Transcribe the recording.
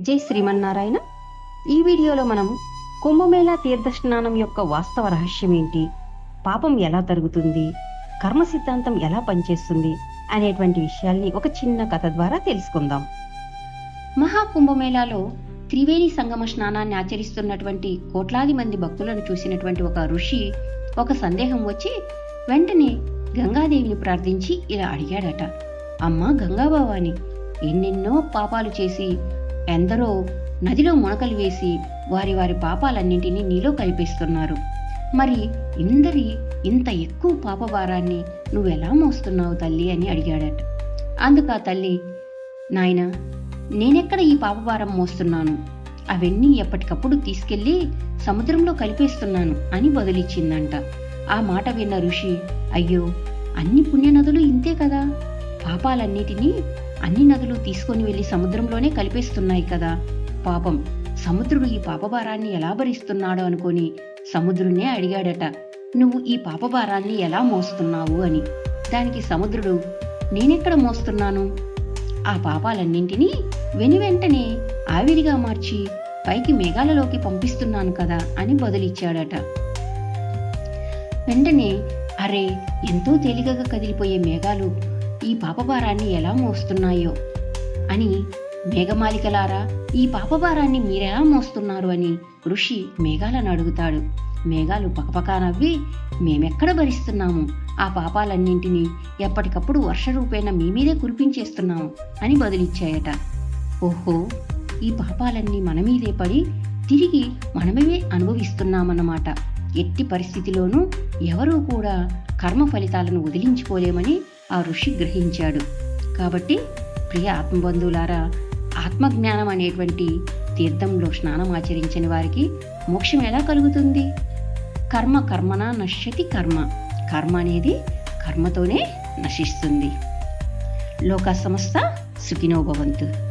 జై శ్రీమన్నారాయణ. ఈ వీడియోలో మనం కుంభమేళా తీర్థస్నానం యొక్క వాస్తవ రహస్యం ఏంటి? పాపం ఎలా తరుగుతుంది? కర్మ సిద్ధాంతం ఎలా పనిచేస్తుంది? అనేటువంటి విషయాల్ని ఒక చిన్న కథ ద్వారా తెలుసుకుందాం. మహాకుంభమేళాలో త్రివేణి సంగమ స్నానాన్ని ఆచరిస్తున్నటువంటి కోట్లాది మంది భక్తులను చూసినటువంటి ఒక ఋషి ఒక సందేహం వచ్చి వెంటనే గంగాదేవిని ప్రార్థించి ఇలా అడిగాడట. అమ్మా గంగాభవాని ఎన్నెన్నో పాపాలు చేసి ఎందరో నదిలో మునకలు వేసి వారి వారి పాపాలన్నింటినీ నీలో కలిపేస్తున్నారు. మరి ఇందరి ఇంత ఎక్కువ పాపభారాన్ని నువ్వెలా మోస్తున్నావు తల్లి అని అడిగాడట. అందుకు ఆ తల్లి నాయనా నేనెక్కడ ఈ పాపభారం మోస్తున్నాను? అవన్నీ ఎప్పటికప్పుడు తీసుకెళ్ళి సముద్రంలో కలిపేస్తున్నాను అని బదులిచ్చిందంట. ఆ మాట విన్న ఋషి అయ్యో అన్ని పుణ్యనదులు ఇంతే కదా? పాపాలన్నిటినీ అన్ని నదులు తీసుకొని వెళ్ళి సముద్రంలోనే కలిపేస్తున్నాయి కదా. పాపం సముద్రుడు ఈ పాపభారాన్ని ఎలా భరిస్తున్నాడో అనుకొని సముద్రునే అడిగాడట. నువ్వు ఈ పాపభారాన్ని ఎలా మోస్తున్నావు అని. దానికి సముద్రుడు నేనెక్కడ మోస్తున్నాను? ఆ పాపాలన్నింటినీ వెని వెంటనే ఆవిరిగా మార్చి పైకి మేఘాలలోకి పంపిస్తున్నాను కదా అని బదులిచ్చాడట. వెంటనే అరే ఎంతో తేలికగా కదిలిపోయే మేఘాలు ఈ పాపభారాన్ని ఎలా మోస్తున్నాయో అని మేఘమాలికలారా ఈ పాపభారాన్ని మీరెలా మోస్తున్నారు అని ఋషి మేఘాలను అడుగుతాడు. మేఘాలు పకపకా నవ్వి మేమెక్కడ భరిస్తున్నాము? ఆ పాపాలన్నింటినీ ఎప్పటికప్పుడు వర్ష రూపేణ మీ మీదే కురిపించేస్తున్నాము అని బదులిచ్చాయట. ఓహో ఈ పాపాలన్నీ మన మీదే పడి తిరిగి మనమే అనుభవిస్తున్నామన్నమాట. ఎట్టి పరిస్థితిలోనూ ఎవరూ కూడా కర్మ ఫలితాలను వదిలించుకోలేమని ఆ ఋషి గ్రహించాడు. కాబట్టి ప్రియ ఆత్మబంధువులారా ఆత్మజ్ఞానం అనేటువంటి తీర్థంలో స్నానం ఆచరించని వారికి మోక్షం ఎలా కలుగుతుంది? కర్మ కర్మన నశ్యతి కర్మ. కర్మ అనేది కర్మతోనే నశిస్తుంది. లోక సంస్థ సుఖినో భవంతు.